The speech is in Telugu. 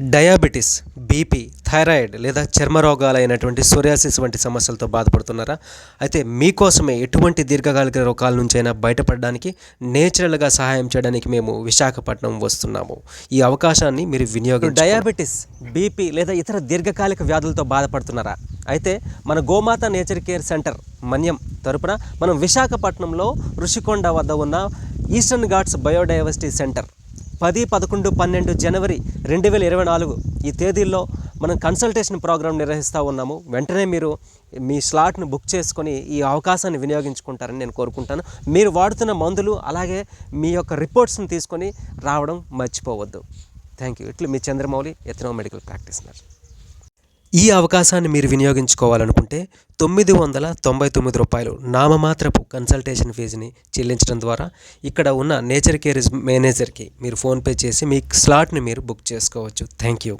డయాబెటిస్ బీపీ థైరాయిడ్ లేదా చర్మ రోగాలైనటువంటి సోరియాసిస్ వంటి సమస్యలతో బాధపడుతున్నారా? అయితే మీకోసమే ఎటువంటి దీర్ఘకాలిక రోగాల నుంచైనా బయటపడడానికి నేచురల్గా సహాయం చేయడానికి మేము విశాఖపట్నం వస్తున్నాము. ఈ అవకాశాన్ని మీరు వినియోగం డయాబెటిస్ బీపీ లేదా ఇతర దీర్ఘకాలిక వ్యాధులతో బాధపడుతున్నారా? అయితే మన గోమాత నేచర్ కేర్ సెంటర్ మన్యం తరపున మనం విశాఖపట్నంలో ఋషికొండ వద్ద ఉన్న ఈస్టర్న్ ఘాట్స్ బయోడైవర్సిటీ సెంటర్ పది పదకొండు పన్నెండు జనవరి రెండు వేల ఇరవై నాలుగు ఈ తేదీల్లో మనం కన్సల్టేషన్ ప్రోగ్రాం నిర్వహిస్తూ ఉన్నాము. వెంటనే మీరు మీ స్లాట్ను బుక్ చేసుకొని ఈ అవకాశాన్ని వినియోగించుకుంటారని నేను కోరుకుంటాను. మీరు వాడుతున్న మందులు అలాగే మీ యొక్క రిపోర్ట్స్ని తీసుకొని రావడం మర్చిపోవద్దు. థ్యాంక్ యూ ఇట్లు మీ చంద్రమౌళి ఎథనో మెడికల్ ప్రాక్టీస్నర్ ఈ అవకాశాన్ని మీరు వినియోగించుకోవాలనుకుంటే తొమ్మిది వందల తొంభై తొమ్మిది రూపాయలు నామమాత్రపు కన్సల్టేషన్ ఫీజుని చెల్లించడం ద్వారా ఇక్కడ ఉన్న నేచర్ కేర్ మేనేజర్కి మీరు ఫోన్పే చేసి మీ స్లాట్ని మీరు బుక్ చేసుకోవచ్చు. Thank you